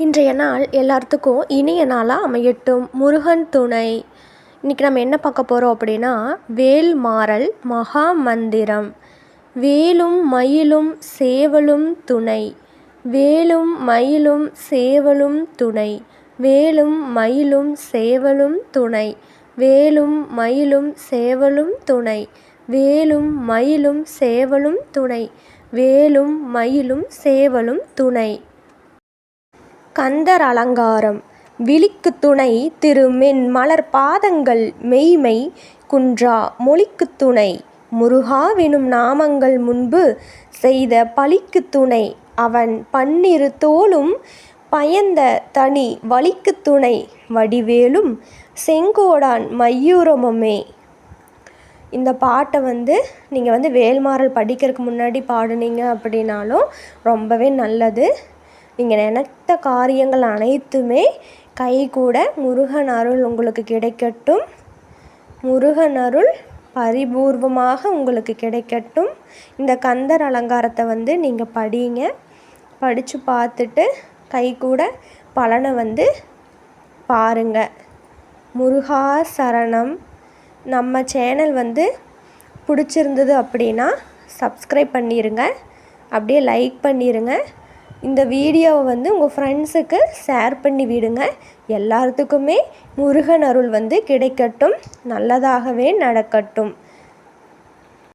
இன்றைய நாள் எல்லாத்துக்கும் இனிய நாளாக அமையட்டும். முருகன் துணை. இன்றைக்கி நம்ம என்ன பார்க்க போகிறோம் அப்படின்னா வேல் மாறல் மகா மந்திரம். வேலும் மயிலும் சேவலும் துணை. வேலும் மயிலும் சேவலும் துணை. வேலும் மயிலும் சேவலும் துணை. வேலும் மயிலும் சேவலும் துணை. வேலும் மயிலும் சேவலும் துணை. வேலும் மயிலும் சேவலும் துணை. கந்தர் அலங்காரம். விழிக்கு துணை திரு மென் மலர் பாதங்கள் மெய்மை குன்றா. மொழிக்கு துணை முருகாவெனும் நாமங்கள் முன்பு செய்த பழிக்கு துணை. அவன் பன்னிரு தோளும் பயந்த தனி. வழிக்கு துணை வடிவேலும் செங்கோடான் மையூரமுமே. இந்த பாட்டை வந்து நீங்கள் வந்து வேல்மாறல் படிக்கிறதுக்கு முன்னாடி பாடுனீங்க அப்படின்னாலும் ரொம்பவே நல்லது. நீங்கள் நினைத்த காரியங்கள் அனைத்துமே கைகூட முருகன் அருள் உங்களுக்கு கிடைக்கட்டும். முருகன் அருள் பரிபூர்வமாக உங்களுக்கு கிடைக்கட்டும். இந்த கந்தர் அலங்காரத்தை வந்து நீங்கள் படிங்க. படித்து பார்த்துட்டு கைகூட பலனை வந்து பாருங்கள் முருகா சரணம். நம்ம சேனல் வந்து பிடிச்சிருந்தது அப்படின்னா சப்ஸ்கிரைப் பண்ணிடுங்க அப்படியே லைக் பண்ணிடுங்க இந்த வீடியோவை வந்து உங்கள் ஃப்ரெண்ட்ஸுக்கு ஷேர் பண்ணி விடுங்க. எல்லாத்துக்குமே முருகன் அருள் வந்து கிடைக்கட்டும். நல்லதாகவே நடக்கட்டும்.